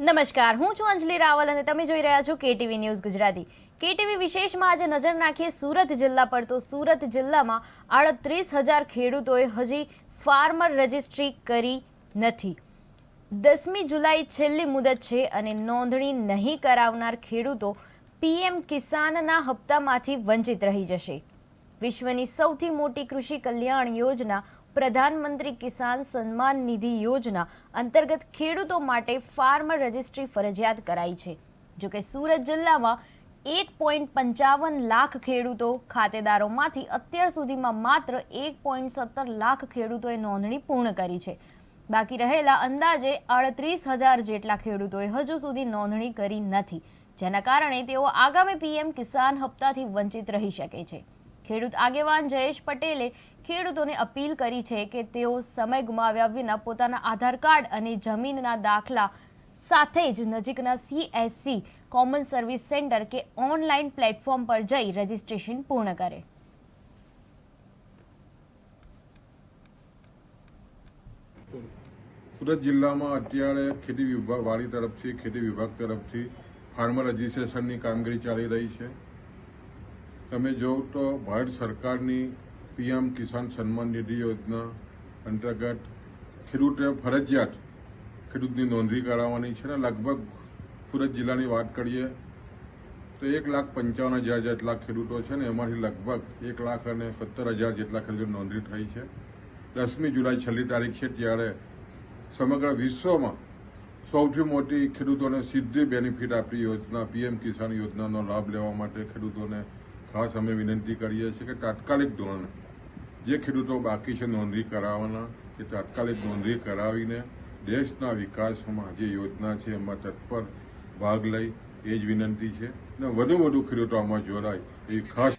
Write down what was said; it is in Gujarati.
નમસ્કાર, હું છું અંજલિ રાવલ અને તમે જોઈ રહ્યા છો કેટીવી ન્યૂઝ ગુજરાતી. કેટીવી વિશેષમાં આજે નજર નાખીએ સુરત જિલ્લા પર. તો સુરત જિલ્લામાં આડત્રીસ હજાર ખેડૂતોએ હજી ફાર્મર રજિસ્ટ્રી કરી નથી. દસમી જુલાઈ છેલ્લી મુદત છે અને નોંધણી નહીં કરાવનાર ખેડૂતો પીએમ કિસાનના હપ્તામાંથી વંચિત રહી જશે. વિશ્વની સૌથી મોટી કૃષિ કલ્યાણ યોજના પ્રધાનમંત્રી કિસાન સન્માન નિધિ યોજના અંતર્ગત ખેડૂતો માટે ફાર્મર રજિસ્ટ્રી ફરજિયાત કરાઈ છે. જોકે સુરત જિલ્લામાં એક પોઈન્ટ પંચાવન લાખ ખેડૂતો ખાતેદારોમાંથી અત્યાર સુધીમાં માત્ર એક પોઈન્ટ સત્તર લાખ ખેડૂતોએ નોંધણી પૂર્ણ કરી છે. બાકી રહેલા અંદાજે અડત્રીસ હજાર જેટલા ખેડૂતોએ હજુ સુધી નોંધણી કરી નથી, જેના કારણે તેઓ આગામી પીએમ કિસાન હપ્તાથી વંચિત રહી શકે છે. ખેડૂત આગેવાન જયેશ પટેલે ખેડૂતોને અપીલ કરી છે કે તેઓ સમય ગુમાવ્યા વિના પોતાના આધાર કાર્ડ અને જમીનના દાખલા સાથે જ નજીકના સીએસસી કોમન સર્વિસ સેન્ટર કે ઓનલાઈન પ્લેટફોર્મ પર જઈ રજીસ્ટ્રેશન પૂર્ણ કરે. સુરત જિલ્લામાં અત્યારે ખેતી વિભાગ વાડી તરફથી, ખેતી વિભાગ તરફથી ફાર્મર રજીસ્ટ્રેશનની કામગીરી ચાલી રહી છે. તમે જો તો ભારત સરકારની પીએમ કિસાન સન્માન નિધિ યોજના અંતર્ગત ખેડૂતે ફરજિયાત ખેડૂતની નોંધણી કરાવવાની છે ને લગભગ સુરત જિલ્લાની વાત કરીએ તો એક લાખ પંચાવન હજાર જેટલા ખેડૂતો છે ને એમાંથી લગભગ એક લાખ અને સત્તર હજાર જેટલા ખેડૂતો નોંધણી થઈ છે. દસમી જુલાઈ છેલ્લી તારીખ છે ત્યારે સમગ્ર વિશ્વમાં સૌથી મોટી ખેડૂતોને સીધી બેનિફિટ આપતી યોજના પીએમ કિસાન યોજનાનો લાભ લેવા માટે ખેડૂતોને ખાસ અમે વિનંતી કરીએ છીએ કે તાત્કાલિક ધોરણે જે ખેડૂતો બાકી છે નોંધણી કરાવવાના, એ તાત્કાલિક નોંધણી કરાવીને દેશના વિકાસમાં જે યોજના છે એમાં તત્પર ભાગ લઈ, એ જ વિનંતી છે. અને વધુ વધુ ખેડૂતો આમાં જોડાય, એવી ખાસ